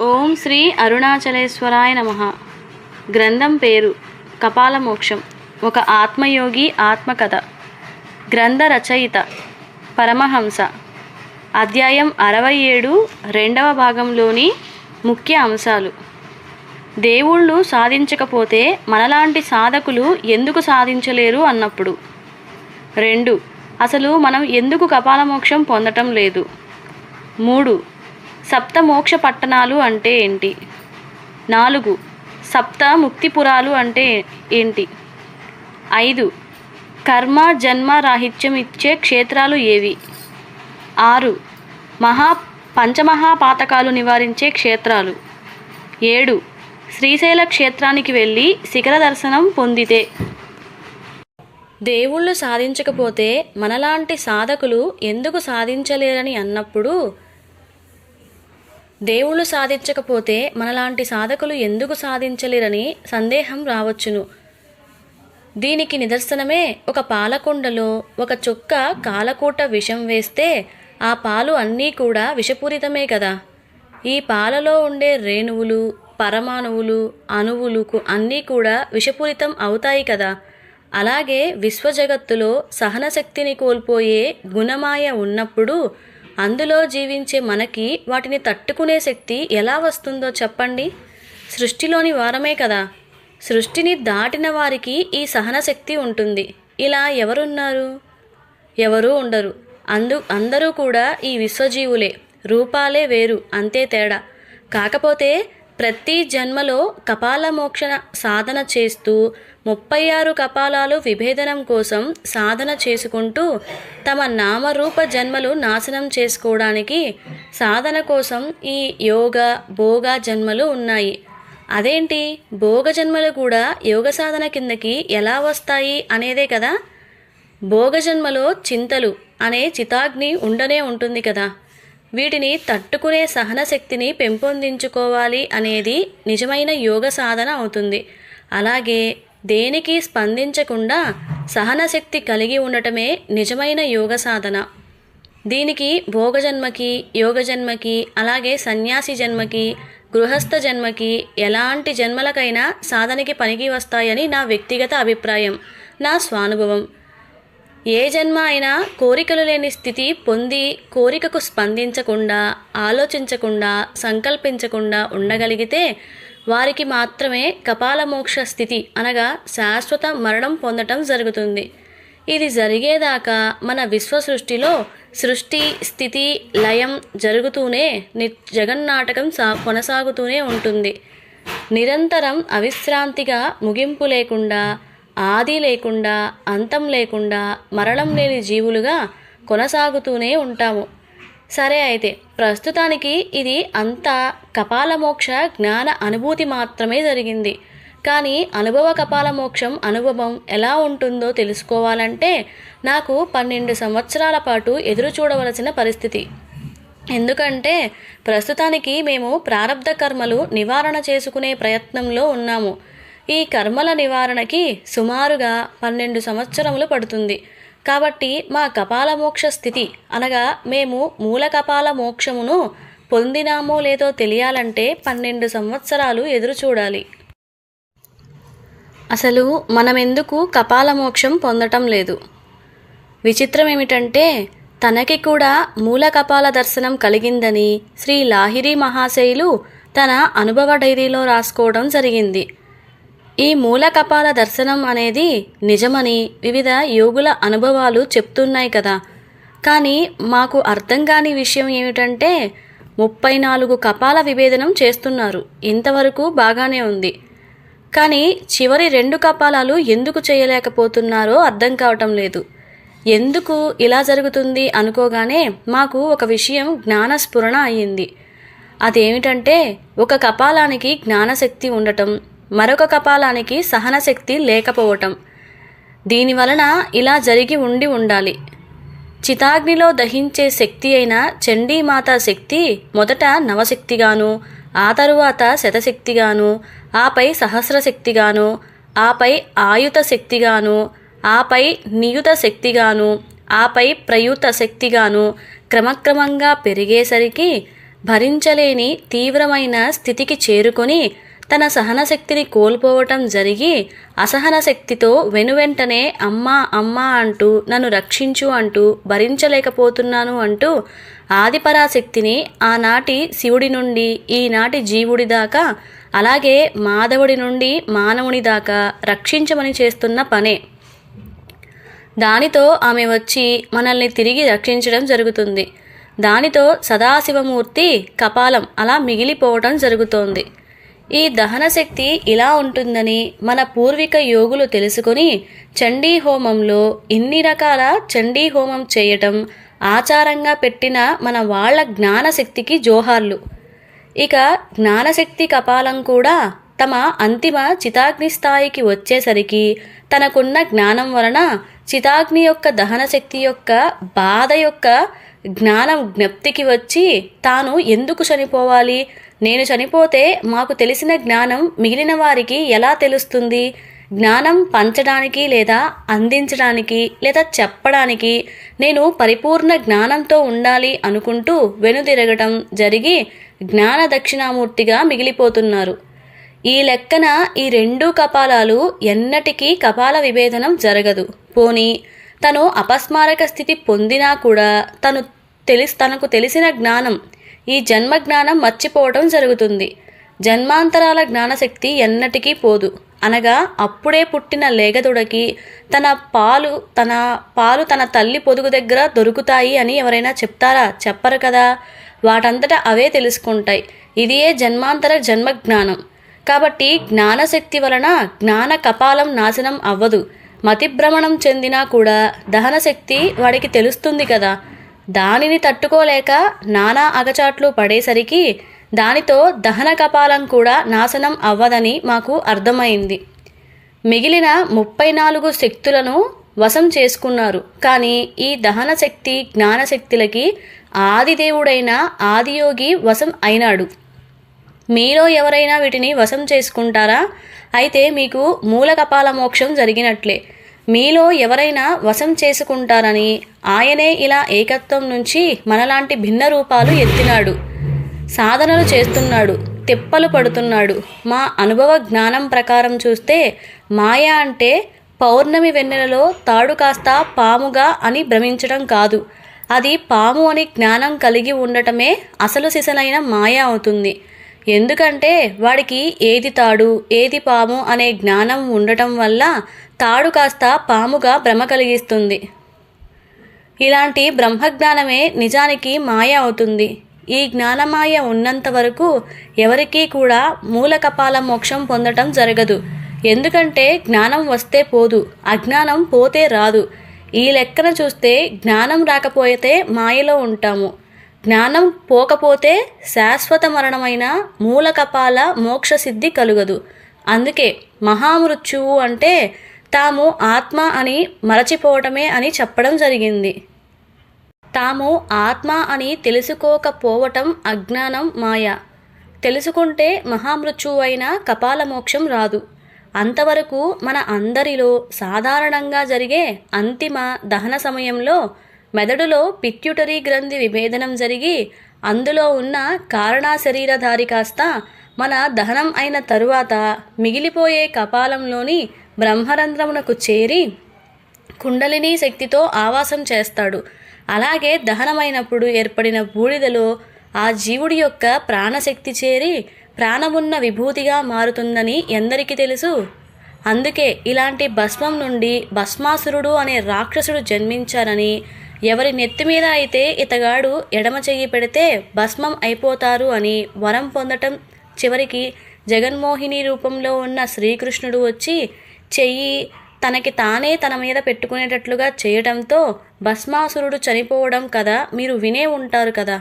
ఓం శ్రీ అరుణాచలేశ్వరాయ నమ. గ్రంథం పేరు కపాలమోక్షం. ఒక ఆత్మయోగి ఆత్మకథ. గ్రంథ రచయిత పరమహంస. అధ్యాయం అరవై ఏడు రెండవ భాగంలోని ముఖ్య అంశాలు. దేవుళ్ళు సాధించకపోతే మనలాంటి సాధకులు ఎందుకు సాధించలేరు అన్నప్పుడు. రెండు అసలు మనం ఎందుకు కపాలమోక్షం పొందటం లేదు. మూడు సప్త మోక్ష పట్టణాలు అంటే ఏంటి? నాలుగు సప్త ముక్తిపురాలు అంటే ఏంటి? ఐదు కర్మ జన్మ రాహిత్యం ఇచ్చే క్షేత్రాలు ఏవి? ఆరు మహా పంచమహాపాతకాలు నివారించే క్షేత్రాలు. ఏడు శ్రీశైల క్షేత్రానికి వెళ్ళి శిఖర దర్శనం పొందితే. దేవుళ్ళు సాధించకపోతే మనలాంటి సాధకులు ఎందుకు సాధించలేరని అన్నప్పుడు దేవుళ్ళు సాధించకపోతే మనలాంటి సాధకులు ఎందుకు సాధించలేరని సందేహం రావచ్చును. దీనికి నిదర్శనమే ఒక పాలకుండలో ఒక చుక్క కాలకూట విషం వేస్తే ఆ పాలు అన్నీ కూడా విషపూరితమే కదా. ఈ పాలలో ఉండే రేణువులు పరమాణువులు అణువులు అన్నీ కూడా విషపూరితం అవుతాయి కదా. అలాగే విశ్వజగత్తులో సహనశక్తిని కోల్పోయే గుణమాయ ఉన్నప్పుడు అందులో జీవించే మనకి వాటిని తట్టుకునే శక్తి ఎలా వస్తుందో చెప్పండి. సృష్టిలోని వారమే కదా. సృష్టిని దాటిన వారికి ఈ సహనశక్తి ఉంటుంది. ఇలా ఎవరున్నారు? ఎవరూ ఉండరు. అందు అందరూ కూడా ఈ విశ్వజీవులే. రూపాలే వేరు అంతే తేడా. కాకపోతే ప్రతి జన్మలో కపాలమోక్షణ సాధన చేస్తూ ముప్పై ఆరు కపాలాలు విభేదనం కోసం సాధన చేసుకుంటూ తమ నామరూప జన్మలు నాశనం చేసుకోవడానికి సాధన కోసం ఈ యోగ భోగ జన్మలు ఉన్నాయి. అదేంటి? భోగ జన్మలు కూడా యోగ సాధన కిందకి ఎలా వస్తాయి అనేదే కదా? భోగజన్మలో చింతలు అనే చితాగ్ని ఉండనే ఉంటుంది కదా. వీటిని తట్టుకునే సహన శక్తిని పెంపొందించుకోవాలి అనేది నిజమైన యోగ సాధన అవుతుంది. అలాగే దేనికి స్పందించకుండా సహనశక్తి కలిగి ఉండటమే నిజమైన యోగ సాధన. దీనికి భోగజన్మకి యోగ జన్మకి అలాగే సన్యాసి జన్మకి గృహస్థ జన్మకి ఎలాంటి జన్మలకైనా సాధనకి పనికి వస్తాయని నా వ్యక్తిగత అభిప్రాయం నా స్వానుభవం. ఏ జన్మ అయినా కోరికలు లేని స్థితి పొంది కోరికకు స్పందించకుండా ఆలోచించకుండా సంకల్పించకుండా ఉండగలిగితే వారికి మాత్రమే కపాల మోక్ష స్థితి అనగా శాశ్వత మరణం పొందటం జరుగుతుంది. ఇది జరిగేదాకా మన విశ్వ సృష్టిలో సృష్టి స్థితి లయం జరుగుతూనే ని జగన్నాటకం సా కొనసాగుతూనే ఉంటుంది. నిరంతరం అవిశ్రాంతిగా ముగింపు లేకుండా ఆది లేకుండా అంతం లేకుండా మరణం లేని జీవులుగా కొనసాగుతూనే ఉంటాము. సరే అయితే ప్రస్తుతానికి ఇది అంతా కపాలమోక్ష జ్ఞాన అనుభూతి మాత్రమే జరిగింది. కానీ అనుభవ కపాలమోక్షం అనుభవం ఎలా ఉంటుందో తెలుసుకోవాలంటే నాకు పన్నెండు సంవత్సరాల పాటు ఎదురు చూడవలసిన పరిస్థితి. ఎందుకంటే ప్రస్తుతానికి మేము ప్రారంధ కర్మలు నివారణ చేసుకునే ప్రయత్నంలో ఉన్నాము. ఈ కర్మల నివారణకి సుమారుగా పన్నెండు సంవత్సరములు పడుతుంది. కాబట్టి మా కపాల మోక్ష స్థితి అనగా మేము మూల కపాల మోక్షమును పొందినామో లేదో తెలియాలంటే పన్నెండు సంవత్సరాలు ఎదురు చూడాలి. అసలు మనమెందుకు కపాల మోక్షం పొందటం లేదు. విచిత్రం ఏమిటంటే తనకి కూడా మూల కపాల దర్శనం కలిగిందని శ్రీ లాహిరి మహాశయులు తన అనుభవ డైరీలో రాసుకోవడం జరిగింది. ఈ మూల కపాల దర్శనం అనేది నిజమని వివిధ యోగుల అనుభవాలు చెప్తున్నాయి కదా. కానీ మాకు అర్థం కాని విషయం ఏమిటంటే ముప్పై నాలుగు కపాల విభేదనం చేస్తున్నారు. ఇంతవరకు బాగానే ఉంది. కానీ చివరి రెండు కపాలాలు ఎందుకు చేయలేకపోతున్నారో అర్థం కావటం లేదు. ఎందుకు ఇలా జరుగుతుంది అనుకోగానే మాకు ఒక విషయం జ్ఞానస్ఫురణ అయ్యింది. అదేమిటంటే ఒక కపాలానికి జ్ఞానశక్తి ఉండటం మరొక కపాలానికి సహనశక్తి లేకపోవటం. దీని వలన ఇలా జరిగి ఉండి ఉండాలి. చితాగ్నిలో దహించే శక్తి అయిన చండీమాత శక్తి మొదట నవశక్తిగాను ఆ తరువాత శతశక్తిగాను ఆపై సహస్రశక్తిగాను ఆపై ఆయుత శక్తిగాను ఆపై నియుత శక్తిగాను ఆపై ప్రయుత శక్తిగాను క్రమక్రమంగా పెరిగేసరికి భరించలేని తీవ్రమైన స్థితికి చేరుకొని తన సహన శక్తిని కోల్పోవటం జరిగి అసహన శక్తితో వెనువెంటనే అమ్మా అమ్మా అంటూ నన్ను రక్షించు అంటూ భరించలేకపోతున్నాను అంటూ ఆదిపరాశక్తిని ఆనాటి శివుడి నుండి ఈనాటి జీవుడి దాకా అలాగే మాధవుడి నుండి మానవుని దాకా రక్షించమని చేస్తున్న పనే. దానితో ఆమె వచ్చి మనల్ని తిరిగి రక్షించడం జరుగుతుంది. దానితో సదాశివమూర్తి కపాలం అలా మిగిలిపోవటం జరుగుతోంది. ఈ దహన శక్తి ఇలా ఉంటుందని మన పూర్విక యోగులు తెలుసుకొని చండీ హోమంలో ఇన్ని రకాల చండీ హోమం చేయటం ఆచారంగా పెట్టిన మన వాళ్ళ జ్ఞానశక్తికి జోహార్లు. ఇక జ్ఞానశక్తి కపాలం కూడా తమ అంతిమ చితాగ్ని స్థాయికి వచ్చేసరికి తనకున్న జ్ఞానం వలన చితాగ్ని యొక్క దహన శక్తి యొక్క బాధ యొక్క జ్ఞానం జ్ఞప్తికి వచ్చి తాను ఎందుకు చనిపోవాలి? నేను చనిపోతే మాకు తెలిసిన జ్ఞానం మిగిలిన వారికి ఎలా తెలుస్తుంది? జ్ఞానం పంచడానికి లేదా అందించడానికి లేదా చెప్పడానికి నేను పరిపూర్ణ జ్ఞానంతో ఉండాలి అనుకుంటూ వెనుదిరగటం జరిగి జ్ఞాన దక్షిణామూర్తిగా మిగిలిపోతున్నారు. ఈ లెక్కన ఈ రెండు కపాలాలు ఎన్నటికీ కపాల విభేదనం జరగదు. పోని తను అపస్మారక స్థితి పొందినా కూడా తను తెలిసి తనకు తెలిసిన జ్ఞానం ఈ జన్మ జ్ఞానం మర్చిపోవటం జరుగుతుంది. జన్మాంతరాల జ్ఞానశక్తి ఎన్నటికీ పోదు. అనగా అప్పుడే పుట్టిన లేగదుడకి తన పాలు తన పాలు తన తల్లి పొదుగు దగ్గర దొరుకుతాయి అని ఎవరైనా చెప్తారా? చెప్పరు కదా. వాటంతటా అవే తెలుసుకుంటాయి. ఇదియే జన్మాంతర జన్మ జ్ఞానం కాబట్టి జ్ఞానశక్తి వలన జ్ఞాన కపాలం నాశనం అవ్వదు. మతిభ్రమణం చెందినా కూడా దహనశక్తి వాడికి తెలుస్తుంది కదా. దానిని తట్టుకోలేక నానా అగచాట్లు పడేసరికి దానితో దహన కపాలం కూడా నాశనం అవ్వదని మాకు అర్థమైంది. మిగిలిన ముప్పై నాలుగు శక్తులను వశం చేసుకున్నారు. కానీ ఈ దహన శక్తి జ్ఞానశక్తులకి ఆదిదేవుడైన ఆదియోగి వశం అయినాడు. మీలో ఎవరైనా వీటిని వశం చేసుకుంటారా? అయితే మీకు మూల కపాల మోక్షం జరిగినట్లే. మీలో ఎవరైనా వశం చేసుకుంటారని ఆయనే ఇలా ఏకత్వం నుంచి మనలాంటి భిన్న రూపాలు ఎత్తినాడు. సాధనలు చేస్తున్నాడు తిప్పలు పడుతున్నాడు. మా అనుభవ జ్ఞానం ప్రకారం చూస్తే మాయ అంటే పౌర్ణమి వెన్నెలలో తాడు కాస్త పాముగా అని భ్రమించడం కాదు. అది పాము అని జ్ఞానం కలిగి ఉండటమే అసలు సిసలైన మాయ అవుతుంది. ఎందుకంటే వాడికి ఏది తాడు ఏది పాము అనే జ్ఞానం ఉండటం వల్ల తాడు కాస్త పాముగా భ్రమ కలిగిస్తుంది. ఇలాంటి బ్రహ్మజ్ఞానమే నిజానికి మాయ అవుతుంది. ఈ జ్ఞానమాయ ఉన్నంత వరకు ఎవరికీ కూడా మూల కపాల మోక్షం పొందటం జరగదు. ఎందుకంటే జ్ఞానం వస్తే పోదు అజ్ఞానం పోతే రాదు. ఈ లెక్కన చూస్తే జ్ఞానం రాకపోతే మాయలో ఉంటాము. జ్ఞానం పోకపోతే శాశ్వత మరణమైన మూలకపాల మోక్షసిద్ధి మోక్ష సిద్ధి కలుగదు. అందుకే మహామృత్యువు అంటే తాము ఆత్మ అని మరచిపోవటమే అని చెప్పడం జరిగింది. తాము ఆత్మ అని తెలుసుకోకపోవటం అజ్ఞానం మాయ. తెలుసుకుంటే మహామృత్యువైన కపాల మోక్షం రాదు. అంతవరకు మన అందరిలో సాధారణంగా జరిగే అంతిమ దహన సమయంలో మెదడులో పిట్యూటరీ గ్రంథి విభేదనం జరిగి అందులో ఉన్న కారణా శరీరధారి కాస్త మన దహనం అయిన తరువాత మిగిలిపోయే కపాలంలోని బ్రహ్మరంధ్రమునకు చేరి కుండలిని శక్తితో ఆవాసం చేస్తాడు. అలాగే దహనమైనప్పుడు ఏర్పడిన బూడిదలో ఆ జీవుడి యొక్క ప్రాణశక్తి చేరి ప్రాణమున్న విభూతిగా మారుతుందని ఎందరికీ తెలుసు? అందుకే ఇలాంటి భస్మం నుండి భస్మాసురుడు అనే రాక్షసుడు జన్మించారని ఎవరి నెత్తి మీద అయితే ఇతగాడు ఎడమ చెయ్యి పెడితే భస్మం అయిపోతారు అని వరం పొందటం చివరికి జగన్మోహిని రూపంలో ఉన్న శ్రీకృష్ణుడు వచ్చి చెయ్యి తనకి తానే తన మీద పెట్టుకునేటట్లుగా చేయటంతో భస్మాసురుడు చనిపోవడం కదా మీరు వినే ఉంటారు కదా.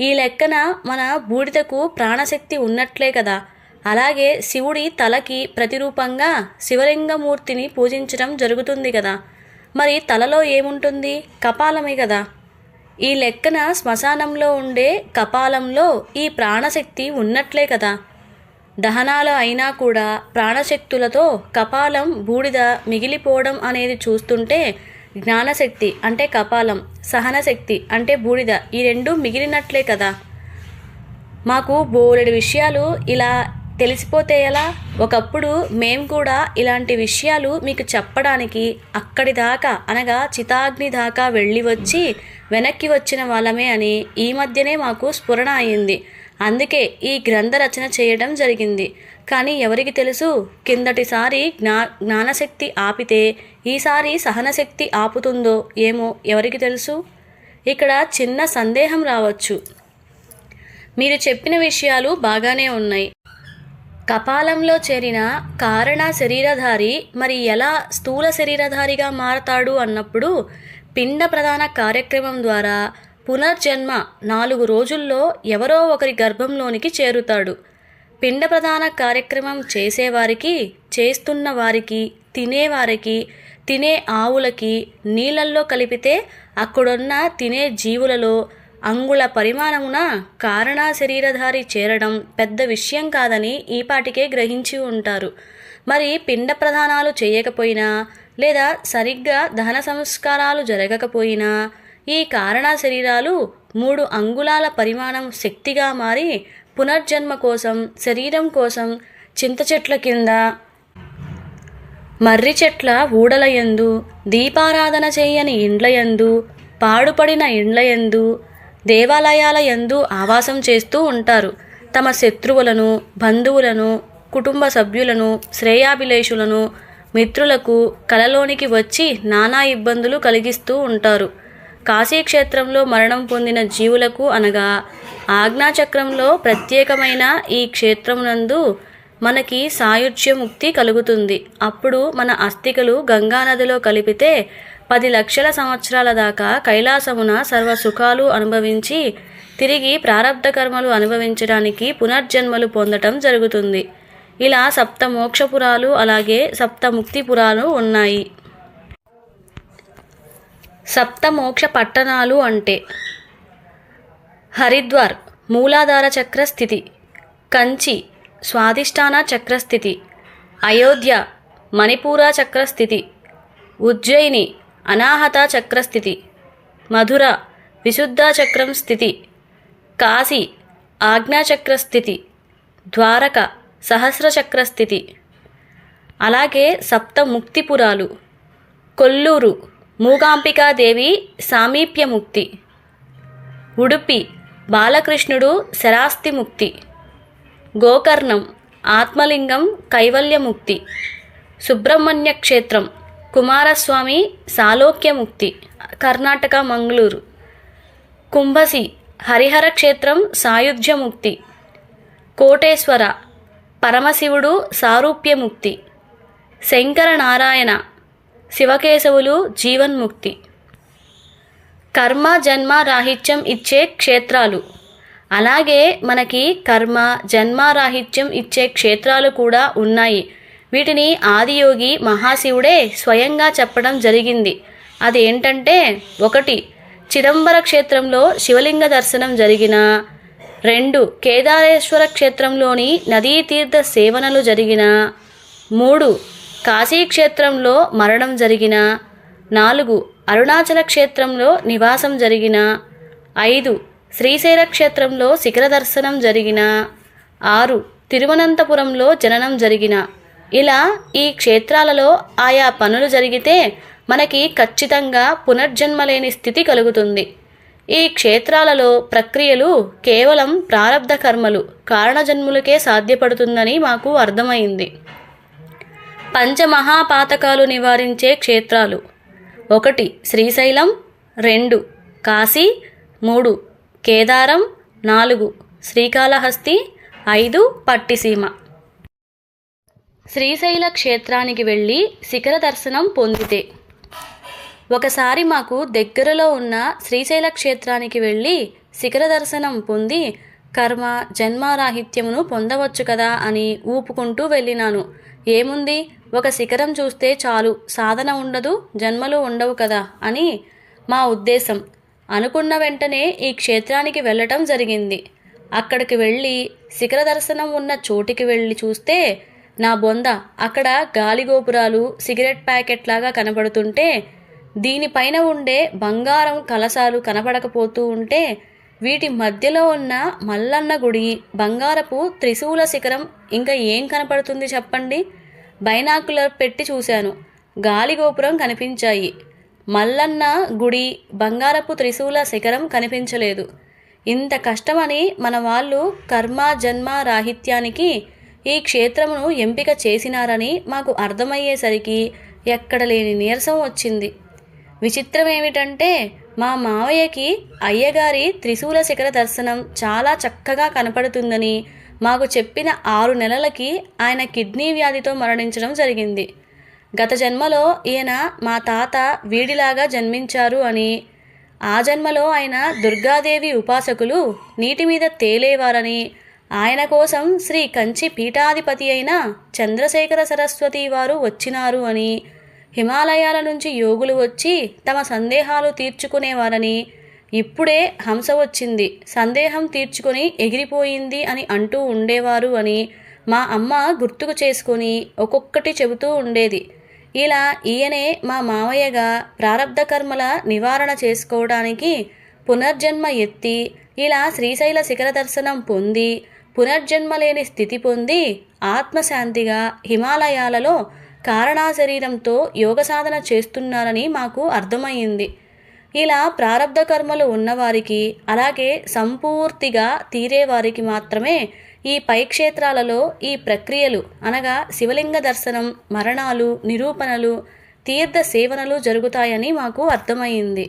ఈ లెక్కన మన బూడిదకు ప్రాణశక్తి ఉన్నట్లే కదా. అలాగే శివుడి తలకి ప్రతిరూపంగా శివలింగమూర్తిని పూజించడం జరుగుతుంది కదా. మరి తలలో ఏముంటుంది? కపాలమే కదా. ఈ లెక్కన శ్మశానంలో ఉండే కపాలంలో ఈ ప్రాణశక్తి ఉన్నట్లే కదా. దహనాలు అయినా కూడా ప్రాణశక్తులతో కపాలం బూడిద మిగిలిపోవడం అనేది చూస్తుంటే జ్ఞానశక్తి అంటే కపాలం సహనశక్తి అంటే బూడిద ఈ రెండు మిగిలినట్లే కదా. మాకు బోలెడు విషయాలు ఇలా తెలిసిపోతే ఎలా? ఒకప్పుడు మేము కూడా ఇలాంటి విషయాలు మీకు చెప్పడానికి అక్కడి దాకా అనగా చితాగ్ని దాకా వెళ్ళి వచ్చి వెనక్కి వచ్చిన వాళ్ళమే అని ఈ మధ్యనే మాకు స్ఫురణ అయింది. అందుకే ఈ గ్రంథ రచన చేయడం జరిగింది. కానీ ఎవరికి తెలుసు? కిందటిసారి జ్ఞా జ్ఞానశక్తి ఆపితే ఈసారి సహనశక్తి ఆపుతుందో ఏమో ఎవరికి తెలుసు? ఇక్కడ చిన్న సందేహం రావచ్చు. మీరు చెప్పిన విషయాలు బాగానే ఉన్నాయి. కపాలంలో చేరిన కారణ శరీరధారి మరి ఎలా స్థూల శరీరధారిగా మారతాడు అన్నప్పుడు పిండ ప్రధాన కార్యక్రమం ద్వారా పునర్జన్మ నాలుగు రోజుల్లో ఎవరో ఒకరి గర్భంలోనికి చేరుతాడు. పిండ ప్రధాన కార్యక్రమం చేసేవారికి చేస్తున్న వారికి తినేవారికి తినే ఆవులకి నీళ్ళల్లో కలిపితే అక్కడున్న తినే జీవులలో అంగుళ పరిమాణమున కారణ శరీరధారి చేరడం పెద్ద విషయం కాదని ఈపాటికే గ్రహించి ఉంటారు. మరి పిండ ప్రధానాలు చేయకపోయినా లేదా సరిగ్గా దహన సంస్కారాలు జరగకపోయినా ఈ కారణ శరీరాలు మూడు అంగుళాల పరిమాణం శక్తిగా మారి పునర్జన్మ కోసం శరీరం కోసం చింత చెట్ల కింద మర్రి చెట్ల ఊడలయందు దీపారాధన చేయని ఇండ్లయందు పాడుపడిన ఇండ్లయందు దేవాలయాల యందు ఆవాసం చేస్తూ ఉంటారు. తమ శత్రువులను బంధువులను కుటుంబ సభ్యులను శ్రేయాభిలేషులను మిత్రులకు కలలోనికి వచ్చి నానా ఇబ్బందులు కలిగిస్తూ ఉంటారు. కాశీక్షేత్రంలో మరణం పొందిన జీవులకు అనగా ఆజ్ఞాచక్రంలో ప్రత్యేకమైన ఈ క్షేత్రమునందు మనకి సాయుధ్యముక్తి కలుగుతుంది. అప్పుడు మన అస్థికలు గంగానదిలో కలిపితే పది లక్షల సంవత్సరాల దాకా కైలాసమున సర్వ సుఖాలు అనుభవించి తిరిగి ప్రారంధ కర్మలు అనుభవించడానికి పునర్జన్మలు పొందటం జరుగుతుంది. ఇలా సప్త మోక్షపురాలు అలాగే సప్త ముక్తిపురాలు ఉన్నాయి. సప్త మోక్ష పట్టణాలు అంటే హరిద్వార్ మూలాధార చక్ర స్థితి కంచి స్వాధిష్టాన చక్రస్థితి అయోధ్య మణిపూర చక్రస్థితి ఉజ్జయిని అనాహత చక్రస్థితి మధుర విశుద్ధ చక్రం స్థితి కాశీ ఆజ్ఞాచక్ర స్థితి ద్వారక సహస్రచక్ర స్థితి. అలాగే సప్త ముక్తిపురాలు కొల్లూరు మూగాంబికాదేవి సామీప్యముక్తి. ఉడుపి బాలకృష్ణుడు శరాస్తి ముక్తి గోకర్ణం ఆత్మలింగం కైవల్యముక్తి. సుబ్రహ్మణ్య క్షేత్రం కుమారస్వామి సాలోక్యముక్తి కర్ణాటక మంగళూరు. కుంభసి హరిహర క్షేత్రం సాయుధ్యముక్తి. కోటేశ్వర పరమశివుడు సారూప్యముక్తి. శంకర నారాయణ శివకేశవులు జీవన్ముక్తి. కర్మ జన్మ రాహిత్యం ఇచ్చే క్షేత్రాలు. అలాగే మనకి కర్మ జన్మ రాహిత్యం ఇచ్చే క్షేత్రాలు కూడా ఉన్నాయి. వీటిని ఆదియోగి మహాశివుడే స్వయంగా చెప్పడం జరిగింది. అదేంటంటే ఒకటి చిదంబర క్షేత్రంలో శివలింగ దర్శనం జరిగిన రెండు కేదారేశ్వర క్షేత్రంలోని నదీ తీర్థ సేవనలు జరిగిన మూడు కాశీ క్షేత్రంలో మరణం జరిగిన నాలుగు అరుణాచల క్షేత్రంలో నివాసం జరిగిన ఐదు శ్రీశైల క్షేత్రంలో శిఖర దర్శనం జరిగిన ఆరు తిరువనంతపురంలో జననం జరిగిన ఇలా ఈ క్షేత్రాలలో ఆయా పనులు జరిగితే మనకి ఖచ్చితంగా పునర్జన్మ లేని స్థితి కలుగుతుంది. ఈ క్షేత్రాలలో ప్రక్రియలు కేవలం ప్రారబ్ధ కర్మలు కారణజన్ములకే సాధ్యపడుతుందని మాకు అర్థమైంది. పంచమహాపాతకాలు నివారించే క్షేత్రాలు ఒకటి శ్రీశైలం రెండు కాశీ మూడు కేదారం నాలుగు శ్రీకాళహస్తి ఐదు పట్టిసీమ. శ్రీశైల క్షేత్రానికి వెళ్ళి శిఖర దర్శనం పొందితే. ఒకసారి మాకు దగ్గరలో ఉన్న శ్రీశైల క్షేత్రానికి వెళ్ళి శిఖర దర్శనం పొంది కర్మ జన్మారాహిత్యమును పొందవచ్చు కదా అని ఊపుకుంటూ వెళ్ళినాను. ఏముంది? ఒక శిఖరం చూస్తే చాలు సాధన ఉండదు జన్మలు ఉండవు కదా అని మా ఉద్దేశం. అనుకున్న వెంటనే ఈ క్షేత్రానికి వెళ్ళటం జరిగింది. అక్కడికి వెళ్ళి శిఖర దర్శనం ఉన్న చోటికి వెళ్ళి చూస్తే నా బొంద అక్కడ గాలిగోపురాలు సిగరెట్ ప్యాకెట్ లాగా కనబడుతుంటే దీనిపైన ఉండే బంగారం కలశాలు కనబడకపోతూ ఉంటే వీటి మధ్యలో ఉన్న మల్లన్న గుడి బంగారపు త్రిశూల శిఖరం ఇంకా ఏం కనపడుతుంది చెప్పండి? బైనాకులర్ పెట్టి చూశాను. గాలి గోపురం కనిపించాయి. మల్లన్న గుడి బంగారపు త్రిశూల శిఖరం కనిపించలేదు. ఇంత కష్టమని మన వాళ్ళు కర్మ జన్మ రాహిత్యానికి ఈ క్షేత్రమును ఎంపిక చేసినారని మాకు అర్థమయ్యేసరికి ఎక్కడ లేని నీరసం వచ్చింది. విచిత్రం ఏమిటంటే మా మావయ్యకి అయ్యగారి త్రిశూల శిఖర దర్శనం చాలా చక్కగా కనపడుతుందని మాకు చెప్పిన ఆరు నెలలకి ఆయన కిడ్నీ వ్యాధితో మరణించడం జరిగింది. గత జన్మలో ఈయన మా తాత వీడిలాగా జన్మించారు అని ఆ జన్మలో ఆయన దుర్గాదేవి ఉపాసకులు నీటి మీద తేలేవారని ఆయన కోసం శ్రీ కంచి పీఠాధిపతి అయిన చంద్రశేఖర సరస్వతి వారు వచ్చినారు అని హిమాలయాల నుంచి యోగులు వచ్చి తమ సందేహాలు తీర్చుకునేవారని ఇప్పుడే హంస వచ్చింది సందేహం తీర్చుకొని ఎగిరిపోయింది అని అంటూ ఉండేవారు అని మా అమ్మ గుర్తుకు చేసుకొని ఒక్కొక్కటి చెబుతూ ఉండేది. ఇలా ఈయనే మా మావయ్యగా ప్రారంధ కర్మల నివారణ చేసుకోవడానికి పునర్జన్మ ఎత్తి ఇలా శ్రీశైల శిఖర దర్శనం పొంది పునర్జన్మ లేని స్థితి పొంది ఆత్మశాంతిగా హిమాలయాలలో కారణా శరీరంతో యోగ సాధన చేస్తున్నారని మాకు అర్థమయ్యింది. ఇలా ప్రారబ్ధ కర్మలు ఉన్నవారికి అలాగే సంపూర్తిగా తీరేవారికి మాత్రమే ఈ పై క్షేత్రాలలో ఈ ప్రక్రియలు అనగా శివలింగ దర్శనం మరణాలు నిరూపణలు తీర్థ సేవనలు జరుగుతాయని మాకు అర్థమయ్యింది.